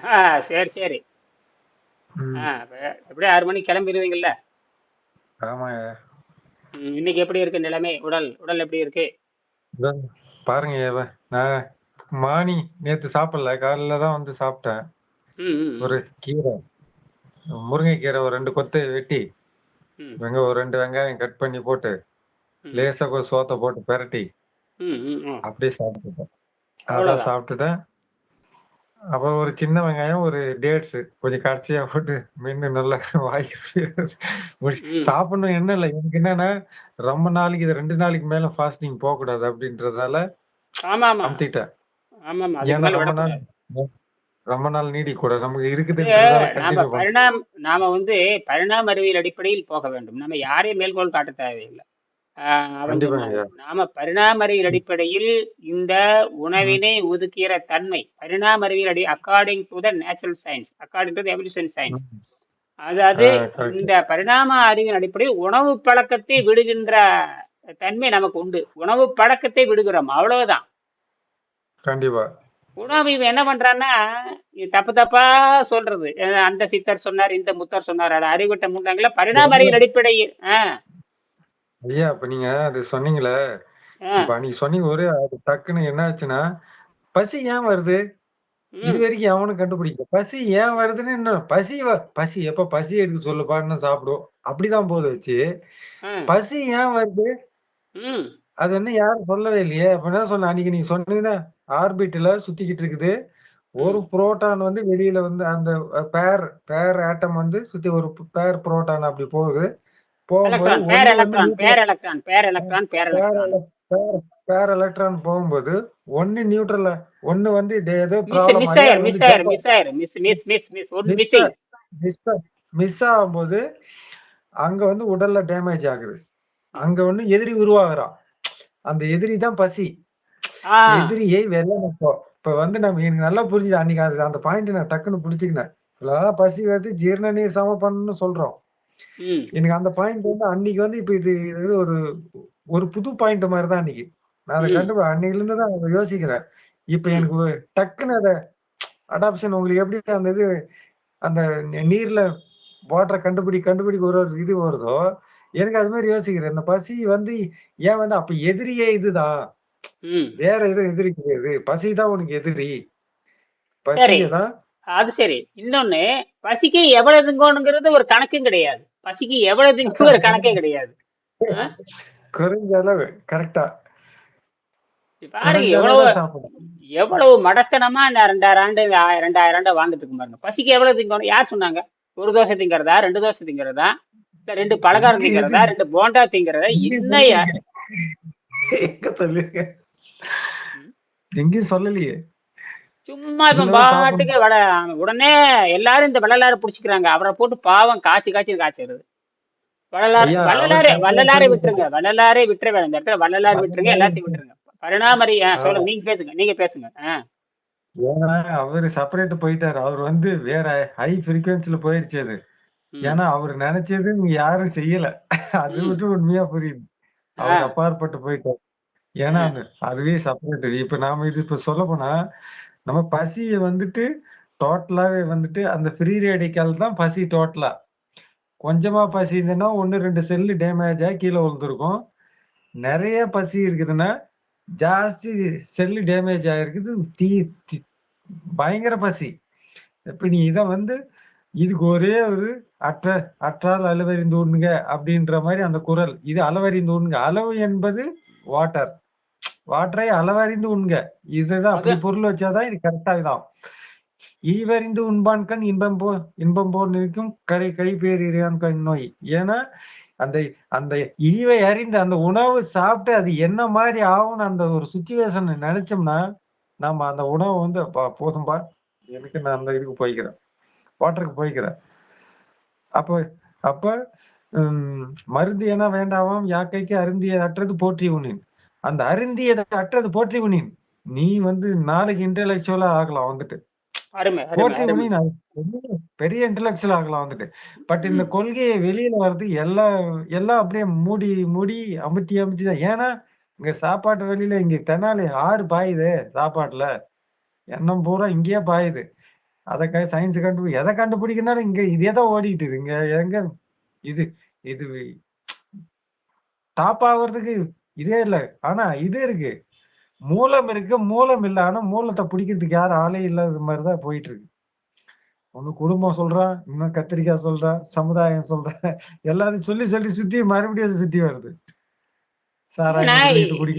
ஆ சரி சரி. ஆ எப்படியும் ஆறு மணிக்கு கிளம்பிடுவீங்கல்ல? ஆமாங்க. இன்னைக்கு எப்படி இருக்கு நிலைமை? உடல் உடல் எப்படி இருக்கு? பாருங்க நான் மானி நேத்து சாப்பிடல. காலையில தான் வந்து சாப்பிட்டேன். ஒரு கீரை. முருங்கைக்கீரை ஒரு ரெண்டு கொத்து வெட்டி. வெங்க ஒரு ரெண்டு வெங்காயம் கட் பண்ணி போட்டு லேசா கொஞ்சம் சோத்தை போட்டு பெரட்டி. அப்படியே சாப்பிட்டுட்டேன். அதான் சாப்பிட்டுட்டேன். அப்புறம் ஒரு சின்ன வெங்காயம் ஒரு டேட்ஸ் கொஞ்சம் கடைசியா போட்டு மென்னு நல்லா வாய்க்கு சாப்பிடணும் என்ன இல்லை? எனக்கு என்னன்னா ரொம்ப நாளைக்கு இது ரெண்டு நாளைக்கு மேல ஃபாஸ்டிங் போக கூடாது அப்படின்றதால ஆமா ஆமா அமுத்திட்டேன் ரொம்ப நாள் நாள் நீடிக்கூடாது நமக்கு இருக்குதுன்றதால நாம பரிணாம் நாம வந்து பரிணாம அறிவியல் அடிப்படையில் போக வேண்டும். நம்ம யாரையும் மேற்கோள் காட்ட தேவையில்லை. ஐயா. நாம பரிணாம அறிவியல் அடிப்படையில் இந்த உணவினை ஒதுக்கிற தன்மை. பரிணாம அறிவியல் அடி according to the natural science according to evolution science. அதாவது. இந்த பரிணாம அறிவின் அடிப்படையில் உணவு பழக்கத்தை விடுகின்ற தன்மை நமக்கு உண்டு. உணவு பழக்கத்தை விடுகிறோம். அவ்வளவுதான். கண்டிப்பா. உணவு இவன் என்ன பண்றான்னா தப்பு தப்பா சொல்றது. அந்த சித்தர் சொன்னார் இந்த முத்தர் சொன்னார். அறிவிட்ட முண்டாங்கள பரிணாம அறிவியல் அடிப்படையில் ஆஹ் ஐயா இப்ப நீங்க அது சொன்னீங்களே இப்ப நீங்க சொன்னீங்க ஒரு அது டக்குன்னு என்ன ஆச்சுன்னா பசி ஏன் வருது? இது வரைக்கும் அவனும் கண்டுபிடிக்கல. பசி ஏன் வருதுன்னு என்ன? பசி வ- பசி எப்ப பசி எடுக்க சொல்லுப்பான்னு சாப்பிடும் அப்படிதான் போது வச்சு பசி ஏன் வருது? ம். அது வந்து யாரும் சொல்லவே இல்லையே. அப்ப என்ன சொன்ன அன்னைக்கு நீங்க சொன்னீங்கன்னா ஆர்பிட்ல சுத்திக்கிட்டு இருக்குது. ஒரு ம். புரோட்டான் வந்து வெளியில வந்து அந்த பேர் பேர் ஆட்டம் வந்து சுத்தி ஒரு பேர் புரோட்டான் அப்படி போகுது. எலக்ட்ரான் பேர் ஒண்ணு வந்து எலக்ட்ரான் பேர் எலக்ட்ரான் பேர் எலக்ட்ரான் பேர் பேர் எலக்ட்ரான் பேர் பேர் எலக்ட்ரான் போகும்போது ஒன்னு நியூட்ரல்ல ஒன்னு வந்து ஏதோ மிஸ் ப்ராப்ளம் மிஸ் ஆகி ஆயிரு அது மிஸ் வந்து ஆயிரு ஜப்பா மிஸ் ஆயிரு மிஸ் மிஸ் மிஸ் மிஸ் ஒரு மிஸ் மிஸ்ஸிங் மிஸ் மிஸ் ஆகும்போது அங்க வந்து உடல்ல டேமேஜ் ஆகுது. அங்க வந்து எதிரி உருவாகுறான் அந்த எதிரி தான் பசி. எதிரியை வெல்லணும் இப்போ இப்ப வந்து நம்ம எனக்கு நல்லா புரிஞ்சுது அன்னைக்கு அந்த பாயிண்ட் நான் டக்குன்னு புடிச்சுக்கினேன். பசி வருது ஜீரண நீர் சம பண்ணணும்னு சொல்றோம். எனக்கு அந்த பாயிண்ட் வந்து அன்னைக்கு வந்து இப்ப இது ஒரு ஒரு புது பாயிண்ட் மாதிரி தான் அன்னைக்கு. நான் அதை கண்டு அன்னையில இருந்து தான் யோசிக்கிறேன். இப்ப எனக்கு டக்குன்னு அதை அடாப்ஷன் உங்களுக்கு எப்படி அந்த இது அந்த நீர்ல வாட்டரை கண்டுபிடி கண்டுபிடிக்க ஒரு ஒரு இது வருதோ எனக்கு அது மாதிரி யோசிக்கிறேன். இந்த பசி வந்து ஏன் வந்து அப்ப எதிரியே இதுதான். வேற எதுவும் எதிரி கிடையாது. பசி தான் உனக்கு எதிரி. பசியை தான் அது சரி. இன்னொன்னு பசிக்கு எவ்வளவு திங்கணுங்கிறது ஒரு கணக்கும் கிடையாது. பசிக்கு எவ்வளவு திங்க ஒரு கணக்கே கிடையாது? குறைஞ்ச அளவு கரெக்டா பாருங்க எவ்வளவு எவ்வளவு மடத்தனமா இந்த ரெண்டாயிரம் ஆண்டு ரெண்டாயிரம் ஆண்டு வாழ்ந்துட்டு பாருங்க. பசிக்கு எவ்வளவு திங்கணும்? யார் சொன்னாங்க? ஒரு தோசை திங்கிறதா? ரெண்டு தோசை திங்கிறதா? இல்ல ரெண்டு பலகாரம் திங்கிறதா? ரெண்டு போண்டா திங்கிறதா? சொல்லுங்க எங்க சொல்லுங்க ம்? எங்கேயும் சொல்லலையே. சும்மா இப்ப பாட்டுக்கு வட உடனே எல்லாரும் இந்த வள்ளலாரை புடிச்சுக்கிறாங்க. அவரை போட்டு பாவம் காய்ச்சி காய்ச்சி காய்ச்சிடுது. வள்ளலார் ஐயா அவர் வள்ளலாரை விட்டுருங்க. வள்ளலாரை விட்டுற வேணும். இந்த இடத்துல வள்ளலார் விட்டுருங்க எல்லாத்தையும் விட்டுருங்க. பரிணாமரி சொல்லுங்க. நீங்க பேசுங்க நீங்க பேசுங்க. ஏன்னா அவரு செப்பரேட் போயிட்டாரு. அவர் வந்து வேற ஹை ஃப்ரீக்வன்சில போயிருச்சு அது. ஏன்னா அவர் நினைச்சது இங்க யாரும் செய்யல. அது மட்டும் உண்மையா புரியுது. அவர் அப்பாற்பட்டு போயிட்டார். ஏன்னா அதுவே செப்பரேட் இப்ப நாம இது இப்ப சொல்ல போனா நம்ம பசியை வந்துட்டு டோட்டலாகவே வந்துட்டு அந்த ஃப்ரீ ரேடிக்கல் தான் பசி டோட்டலா. கொஞ்சமா பசி இருந்ததுன்னா ஒன்று ரெண்டு செல்லு டேமேஜ் ஆகி கீழே விழுந்துருக்கும். நிறைய பசி இருக்குதுன்னா ஜாஸ்தி செல்லு டேமேஜ் ஆகிருக்குது தீ தீ- பயங்கர பசி. இப்போ நீ இதை வந்து இதுக்கு ஒரே ஒரு அற்ற அற்றால் அளவறிந்து உண்ணுங்க அப்படின்ற மாதிரி அந்த குரல். இது அளவறிந்து உண்ணுங்க அளவு என்பது வாட்டர் வாட்டரை அளவறிந்து உண்க. இதுதான் அப்படி பொருள் வச்சாதான் இது கரெக்டா இதான் ஈவறிந்து உண்பான்கண் இன்பம் போ இன்பம் போல் நிற்கும் கரை கழிப்பேறியான் கண் நோய். ஏன்னா அந்த அந்த ஈவை அறிந்து அந்த உணவு சாப்பிட்டு அது என்ன மாதிரி ஆகும்னு அந்த ஒரு சுச்சுவேஷன் நினைச்சோம்னா நாம அந்த உணவை வந்து அப்பா போதும்பா எனக்கு நான் அந்த இதுக்கு போய்க்கிறேன். வாட்டருக்கு போய்க்கிறேன். அப்ப அப்ப உம், மருந்து என வேண்டாமாம் யாக்கைக்கு அருந்திய அற்றது போற்றி உனின் அந்த அருந்தியதை அற்றது போற்றி உனின் நீ வந்து நாளைக்கு இன்டெலெக்சுவலா ஆகலாம் வந்துட்டு. போற்றி உனின் பெரிய- இன்டெலெக்சுவல் ஆகலாம் வந்துட்டு. பட் இந்த கொள்கையை வெளியில வர்றது எல்லாம் எல்லாம் அப்படியே மூடி மூடி அமுத்தி அமுத்தி தான். ஏன்னா இங்க சாப்பாட்டு வெளியில இங்க தெனாலி ஆறு பாயுது சாப்பாட்டுல. எண்ணம் பூரா இங்கேயே பாயுது. அதை க சயின்ஸ் கண்டுபிடி எதை கண்டுபிடிக்கனாலும் இங்க இதே தான் ஓடிட்டு இருக்கு. இங்க எங்க இது இது டாப் ஆகுறதுக்கு இதே இல்ல. ஆனா இது இருக்கு. மூலம் இருக்கு மூலம் இல்ல. ஆனா மூலத்தை பிடிக்கிறதுக்கு யாரும் ஆளே இல்லாத மாதிரிதான் போயிட்டு இருக்கு ஒண்ணு குடும்பம் சொல்றான் இன்னும் கத்திரிக்காய் சொல்றான் சமுதாயம் சொல்றான் எல்லாத்தையும் சொல்லி சொல்லி சுத்தி மறுபடியும் சுத்தி வருது.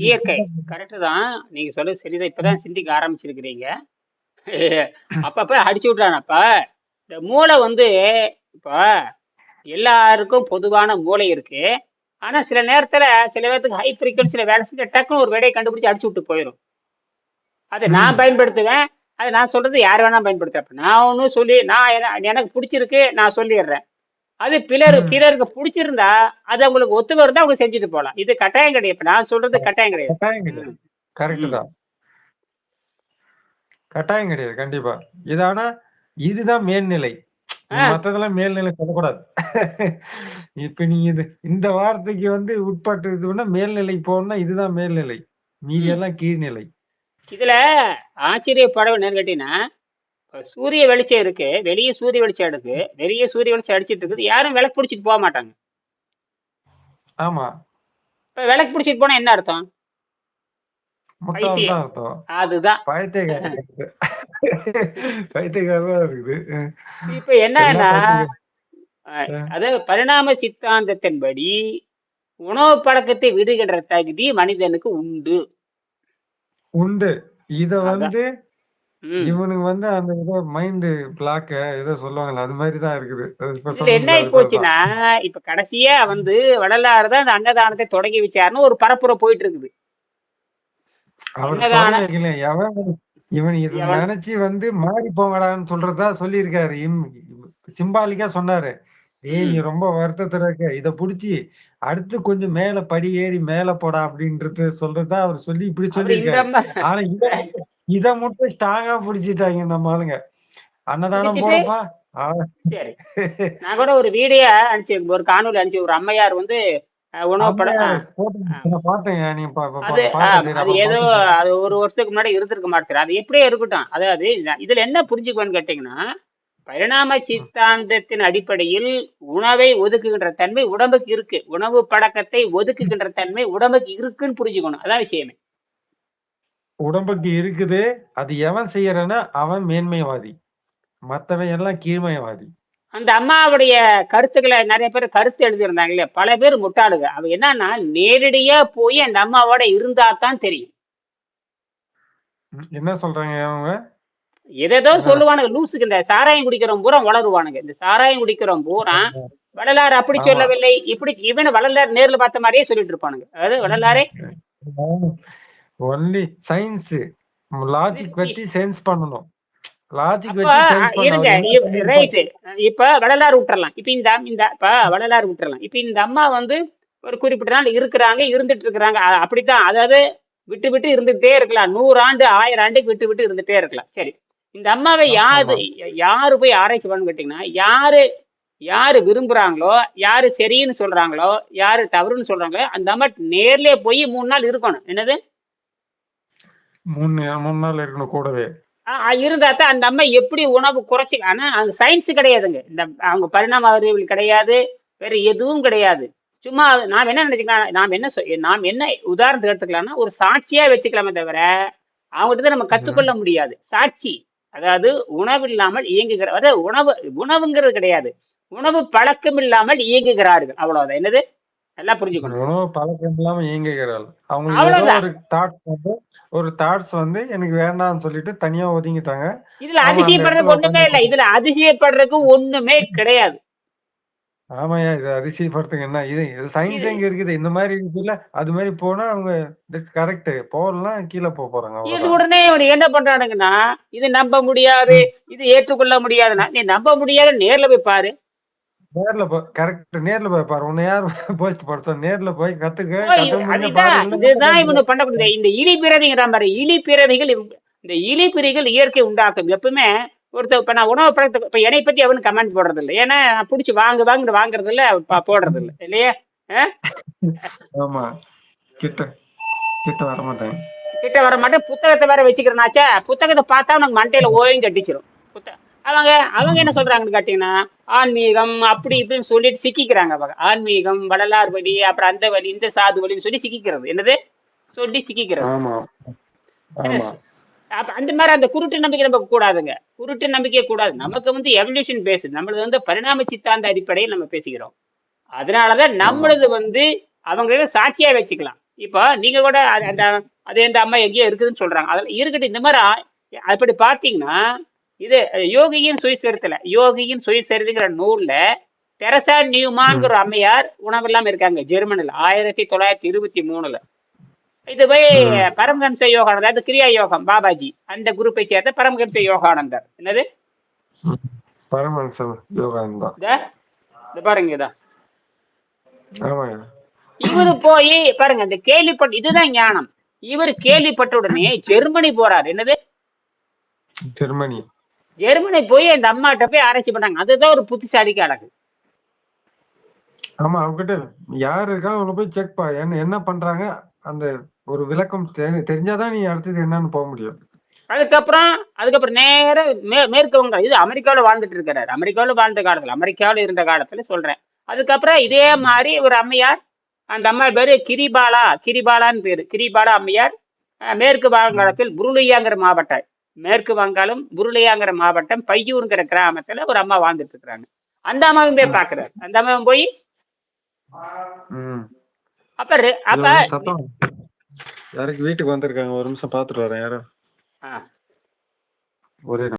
இயற்கை. கரெக்டு தான். நீங்க சொல்றது சரிதான். இப்பதான் சிந்திக்க ஆரம்பிச்சிருக்கிறீங்க. அப்பப்ப அடிச்சு விட்றானப்ப இந்த மூளை வந்து இப்போ எல்லாருக்கும் பொதுவான மூளை இருக்கு. ஆனா சில நேரத்துல சில பேர்த்துக்கு ஹை ஃப்ரீக்வன்சில வேலை செஞ்சு டக்குன்னு ஒரு விடையை கண்டுபிடிச்சு அடிச்சு விட்டு போயிடும் அதை நான். பயன்படுத்துவேன் அதை நான் சொல்றது யார் வேணா பயன்படுத்துறப்ப நான் ஒன்றும் சொல்லி நான் என- எனக்கு பிடிச்சிருக்கு நான் சொல்லிடுறேன் அது பிறர். பிறருக்கு பிடிச்சிருந்தா அது அவங்களுக்கு ஒத்து வருதா அவங்க செஞ்சுட்டு போகலாம் இது கட்டாயம் கிடையாது நான் சொல்றது கட்டாயம் கிடையாது கட்டாயம் கிடையாது ம். கரெக்ட். தான் கட்டாயம் கிடையாது கண்டிப்பா இது ஆனா இதுதான் மேல்நிலை. மத்ததெல்லாம் மேல்நிலை சொல்லக்கூடாது. இப்ப நீ இது இந்த வார்த்தைக்கு வந்து உட்பட்டு இதுன்னா மேல்நிலை போகணும்னா இதுதான் மேல்நிலை. மீதி. எல்லாம் கீழ்நிலை. இதுல ஆச்சரியப்பட என்னன்னு கேட்டீங்கன்னா சூரிய வெளிச்சம் இருக்கு வெளியே சூரிய வெளிச்சம் இருக்கு வெளியே சூரிய வெளிச்சம் அடிச்சிட்டு இருக்குது யாரும் விளக்கு பிடிச்சிட்டு போக மாட்டாங்க. ஆமா. இப்ப விளக்கு பிடிச்சிட்டு போனா என்ன அர்த்தம்? அதுதான். பைத்தியக்காரன் இருக்குது. இப்ப என்னன்னா அதாவது பரிணாம சித்தாந்தத்தின்படி உணவு பழக்கத்தை விடுகின்ற தகுதி மனிதனுக்கு உண்டு. உண்டு. இத. வந்து. இவனுக்கு வந்து அந்த ஏதோ மைண்ட் பிளாக்க ஏதோ சொல்லுவாங்கல்ல அது மாதிரி தான் இருக்குது என்ன போச்சுன்னா இப்ப கடைசியா வந்து வள்ளலாறு தான் அந்த அன்னதானத்தை தொடங்கி வச்சாருன்னு ஒரு பரப்புரை போயிட்டு இருக்குது. இவன் இத? நினைச்சு வந்து மாறி போங்கடான்னு சொல்றதா சொல்லியிருக்காரு. சிம்பாலிக்கா சொன்னாரு. ஏய் நீ. ரொம்ப வருத்தத்துல இருக்க. இத புடிச்சு அடுத்து கொஞ்சம் மேல படி ஏறி மேல போடா அப்படின்றது சொல்றதா அவர் சொல்லி இப்படி சொல்லியிருக்காரு. ஆனா இத மட்டும்- இத மட்டும் ஸ்ட்ராங்கா புடிச்சிட்டாங்க நம்ம ஆளுங்க. அன்னதானம் போடப்பா. சரி. நான் கூட ஒரு வீடியோ அனுப்பிச்சு ஒரு காணொலி அனுப்பிச்சு ஒரு அம்மையார் வந்து உணவு அது ஏதோ. அது ஒரு வருஷத்துக்கு முன்னாடி இருந்திருக்க மாட்டேங்குது அது எப்படியே இருக்கட்டும். அதாவது இதுல என்ன புரிஞ்சுக்கணும்னு கேட்டீங்கன்னா பரிணாம சித்தாந்தத்தின் அடிப்படையில் உணவை ஒதுக்குகின்ற தன்மை உடம்புக்கு இருக்கு. உணவு பழக்கத்தை ஒதுக்குகின்ற தன்மை உடம்புக்கு இருக்குன்னு புரிஞ்சுக்கணும். அதான் விஷயமே. உடம்புக்கு இருக்குது. அது எவன் செய்யறனா அவன் மேன்மைவாதி. மத்தவன் எல்லாம் கீழ்மையவாதி அந்த அம்மாவுடைய கருத்துக்களை நிறைய பேர் கருத்து எழுதியிருந்தாங்க இல்லையா? பல பேர் முட்டாளுங்க. அவ என்னன்னா நேரடியா போய் அந்த அம்மாவோட இருந்தா தான் தெரியும். என்ன சொல்றாங்க அவங்க? எதேதோ சொல்லுவானுங்க லூசுக்கு இந்த சாராயம் குடிக்கிறவன் பூரா வளருவானுங்க இந்த சாராயம் குடிக்கிறவன் பூரா வள்ளலார் அப்படி. சொல்லவில்லை. இப்படி இவன் வள்ளலார் நேர்ல பார்த்த மாதிரியே சொல்லிட்டு இருப்பானுங்க. அதாவது வள்ளலாரே. ஒன்லி சயின்ஸ் லாஜிக் வச்சு சென்ஸ் பண்ணணும். ரைட் இப்ப வள்ளலார் விட்டுறலாம் இப்ப இந்த இந்த இப்ப வள்ளலார் விட்டுறலாம் இப்ப இந்த அம்மா வந்து ஒரு குறிப்பிட்ட நாள் இருக்கிறாங்க இருந்துட்டு இருக்கிறாங்க. அப்படித்தான். அதாவது விட்டு விட்டு இருந்துகிட்டே இருக்கலாம். நூறு ஆண்டு ஆயிரம் ஆண்டுக்கு விட்டு விட்டு இருந்துட்டே இருக்கலாம். சரி. இந்த அம்மாவை யாரு யாரு போய் ஆராய்ச்சி பண்ணு கேட்டீங்கன்னா யாரு யாரு விரும்புறாங்களோ யாரு சரின்னு சொல்றாங்களோ யாரு தவறுன்னு சொல்றாங்களோ அந்த அம்மா நேர்லயே போய் மூணு நாள் இருக்கணும். என்னது? மூணு மூணு நாள் இருக்கணும் கூடவே. இருந்தா தான் அந்த அம்மா எப்படி உணவு குறைச்சி ஆனா அங்க சயின்ஸ் கிடையாதுங்க. இந்த அவங்க பரிணாம அறிவியல் கிடையாது வேற எதுவும் கிடையாது. சும்மா நாம் என்ன நினைச்சுக்கலாம் நாம் என்ன நாம் என்ன உதாரணத்துக்கு எடுத்துக்கலாம்னா ஒரு சாட்சியா வச்சுக்கலாமே தவிர அவங்ககிட்ட தான் நம்ம கத்துக்கொள்ள முடியாது. சாட்சி அதாவது உணவு இல்லாமல் இயங்குகிற அதாவது உணவு உணவுங்கிறது கிடையாது. உணவு பழக்கம் இல்லாமல் இயங்குகிறார்கள். அவ்வளவுதான். என்னது? நல்லா புரிஞ்சுக்கணும். பழக்கம் இல்லாம இயங்குகிறாள் அவங்களுக்கு. ஒரு தாட்ஸ் வந்து ஒரு தாட்ஸ் வந்து எனக்கு வேண்டாம்னு சொல்லிட்டு தனியா ஒதுங்கிட்டாங்க. இதுல அதிசயப்படுறதுக்கு ஒண்ணுமே இல்லை. இதுல அதிசயப்படுறதுக்கு ஒண்ணுமே கிடையாது. ஆமாய்யா இது அதிசயப்படுத்துங்க என்ன? இது சயின்ஸ் எங்க இருக்குது? இந்த மாதிரி இருக்குல்ல? அது மாதிரி போனா அவங்க கரெக்ட் போகலாம் கீழே போக போறாங்க இது உடனே இவன் என்ன பண்றானுங்கன்னா இது நம்ப முடியாது இது ஏற்றுக்கொள்ள முடியாதுன்னா நீ நம்ப முடியாத நேர்ல போய் பாரு. நேர்ல போ கரெக்ட் நேர்ல போய் பாரு. உன்னை யார் போஸ்ட் படுத்தோம் நேர்ல போய் கத்துக்க போய் இதுதான் இவனு பண்ணக்கூடிய இந்த இழி பிறவிங்கிற மாதிரி இழி பிறவிகள் இந்த இழி பிரிகள் இயற்கை உண்டாக்கும். எப்பவுமே ஒருத்தர் இப்ப நான் உணவு பழக்கத்தை இப்ப என்னை பத்தி அவனு கமெண்ட் போடுறது இல்லை ஏன்னா நான் பிடிச்சி வாங்கு வாங்குன்னு வாங்குறது இல்ல போடுறது இல்லை இல்லையா? ஆமா. கிட்ட கிட்ட வர மாட்டேன் கிட்ட வர மாட்டேன் புத்தகத்தை வேற வச்சுக்கிறனாச்சா. புத்தகத்தை பார்த்தா உனக்கு மண்டையில ஓயும் கட்டிச்சிரும். புத்த அவங்க அவங்க என்ன சொல்றாங்கன்னு கேட்டீங்கன்னா ஆன்மீகம் அப்படி இப்படின்னு சொல்லிட்டு சிக்கிக்கிறாங்க அவங்க. ஆன்மீகம் வள்ளலார் வழி அப்புறம் அந்த வழி இந்த சாது வழின்னு சொல்லி சிக்கிக்கிறது. என்னது? சொல்லி சிக்கிக்கிறது. அப்ப அந்த மாதிரி அந்த குருட்டு நம்பிக்கை நமக்கு கூடாதுங்க. குருட்டு நம்பிக்கை கூடாது. நமக்கு வந்து எவல்யூஷன் பேஸ் நம்மளது வந்து பரிணாம சித்தாந்த அடிப்படையில் நம்ம பேசிக்கிறோம் அதனாலதான் நம்மளது வந்து அவங்கள சாட்சியா வச்சுக்கலாம். இப்போ நீங்க கூட அந்த அது இந்த அம்மா எங்கேயோ இருக்குதுன்னு சொல்றாங்க. அதில் இருக்கட்டும். இந்த மாதிரி அப்படி பார்த்தீங்கன்னா இது யோகியின் சுயசரித்துல யோகியின் சுயசரிதைங்கிற நூல்ல தெரசா நியூமான்ங்கிற அம்மையார் உணவில்லாம இருக்காங்க ஜெர்மனில ஆயிரத்தி தொள்ளாயிரத்தி இருபத்தி மூணுல. இது போய் ம். பரமஹம்ச யோகானந்தர் அது கிரியா யோகம் பாபாஜி அந்த குரூப்பை சேர்ந்த பரமஹம்ச யோகானந்தர். என்னது? பரமஹம்ச யோகானந்தா இந்த இந்த பாருங்க இதா. ஆமாங்க. இவரு போய் பாருங்க இந்த கேள்விப்பட்ட இதுதான் ஞானம். இவர் கேள்விப்பட்ட உடனே ஜெர்மனி போறாரு என்னது? ஜெர்மனி. ஜெர்மனி போய் அந்த அம்மாட்ட போய் ஆராய்ச்சி பண்ணாங்க. அதுதான் ஒரு புத்திசாலிக்கு அழகு. ஆமா அவகிட்ட யார் இருக்கா அவங்கள போய் செக் பா. என்ன என்ன பண்றாங்க அந்த ஒரு விளக்கம் தெரி- தெரிஞ்சாதான் நீ அடுத்தது என்னன்னு போக முடியும். அதுக்கப்புறம் அதுக்கப்புறம் நேர மே மேற்கு வங்காளம் இது அமெரிக்காவில் வாழ்ந்துட்டு இருக்கிறாரு. அமெரிக்காவில் வாழ்ந்த காலத்துல அமெரிக்காவில் இருந்த காலத்துல சொல்றேன். அதுக்கப்புறம் இதே மாதிரி ஒரு அம்மையார் அந்த அம்மா பேரு கிரிபாலா கிரிபாலான்னு பேரு. கிரிபாலா அம்மையார் மேற்கு வங்காளத்தில் புருலியாங்கிற மாவட்டம். மேற்கு வங்காளம் புருலியாங்கிற மாவட்டம் பையூருங்கிற கிராமத்துல ஒரு அம்மா வாழ்ந்துட்டு இருக்கிறாங்க. அந்த அம்மாவும் போய் பாக்குறாரு அந்த அம்மாவும் போய் அப்ப அப்ப யாருக்கு வீட்டுக்கு வந்திருக்காங்க. ஒரு நிமிஷம் பாத்துட்டு வரேன். யாரோ? ஒரே